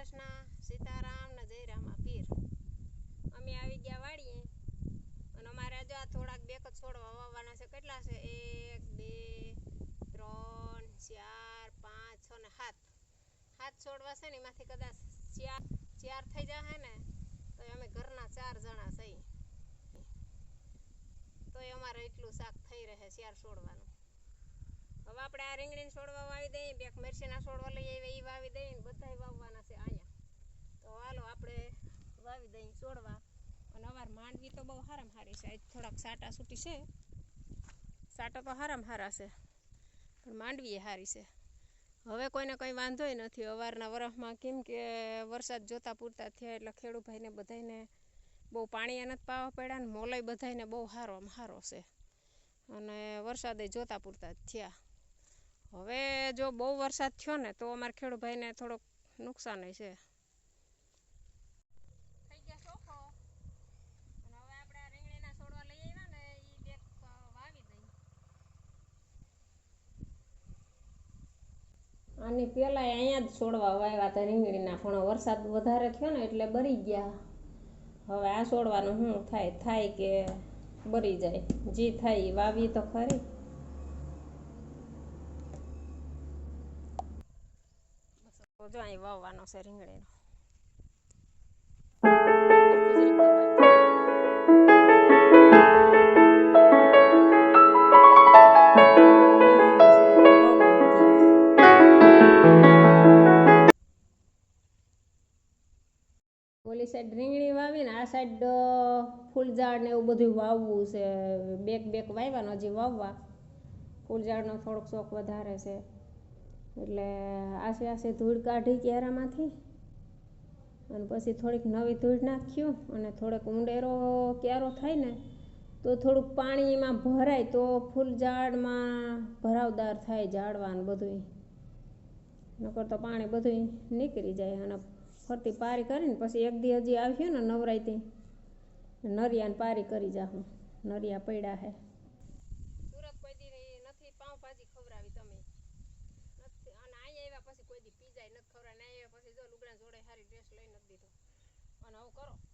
કૃષ્ણ, સીતારામ ને જય રામા પીર અમે આવી ગયા વાડીએ અને અમારે જો આ થોડાક બેક જ છોડવા વાવવાના છે. કેટલા છે? એક, બે, ત્રણ, ચાર, પાંચ, છ ને સાત. સાત છોડવા છે ને એમાંથી કદાચ ચાર ચાર થઈ જશે ને તો અમે ઘરના ચાર જણા છીએ. તો અમારે એટલું શાક થઈ રહે ચાર છોડવાનું. આ રીંગણીને છોડવા વાવી દઈએ, બેક મરસીના છોડવા લઈ આવ્યા એ વાવી દઈએ ને બધા વાવવાના છે અહીંયા. તો હાલો આપણે વાવી દઈએ છોડવા. અને અવાર માંડવી તો બહુ હારામ હારી છે. થોડાક સાટા સૂટી છે. સાટા તો હારામ હારા છે. પણ માંડવી એ હારી છે. હવે કોઈને કંઈ વાંધોય નથી. અવારના વરફમાં કેમ કે વરસાદ જોતા પૂરતા થયા એટલે ખેડૂભાઈને બધાને બહુ પાણી નથી પાવા પડ્યા ને મોલય બધાને બહુ આમ સારો છે. અને વરસાદે જોતા પૂરતા થયા. હવે જો બહુ વરસાદ થયો ને તો અમારા ખેડૂભાઈને થોડોક નુકસાન છે થઈ ગયા ચોખ્ખો અને હવે આપણે આ રીંગણીના છોડવા લઈ આવ્યા ને એ બે વાવી દઈએ આની પેલા અહીંયા જ છોડવા વાવ્યા હતા રીંગણીના પણ વરસાદ વધારે થયો ને એટલે બરી ગયા. હવે આ છોડવાનું શું થાય? થાય કે બરી જાય? જે થાય વાવી તો ખરી તો જો અહીં વાવવાનો છે રીંગણીનો ઓલી સાઈડ રીંગણી વાવીને, આ સાઈડ ફૂલઝાડ ને એવું બધું વાવવું છે. બેક બેક વાવ્યાનો હજી વાવવા. ફૂલઝાડનો થોડોક શોખ વધારે છે. એટલે આસે આસે ધૂળ કાઢી ક્યારામાંથી અને પછી થોડીક નવી ધૂળ નાખ્યું અને થોડોક ઊંડેરો ક્યારો થાય ને તો થોડુંક પાણી એમાં ભરાય તો ફૂલ ઝાડમાં ભરાવદાર થાય ઝાડવા ને બધું નકર તો પાણી બધું નીકળી જાય અને ફરતી પારી કરીને પછી એક દી હજી આવ્યું ને નવરાઈથી નરિયાને પારી કરી જાઉં નરિયા પડ્યા હે. સુરત કોઈ નથી નથી, પાઉંભાજી ખવડાવી તમે નથી અને અહીંયા આવ્યા પછી કોઈ દી પીઝા નથી ખવડાવી અહીંયા આવ્યા પછી જો લુગડા જોડે સારી ડ્રેસ લઈ નથી દીધો. અને આવું કરો.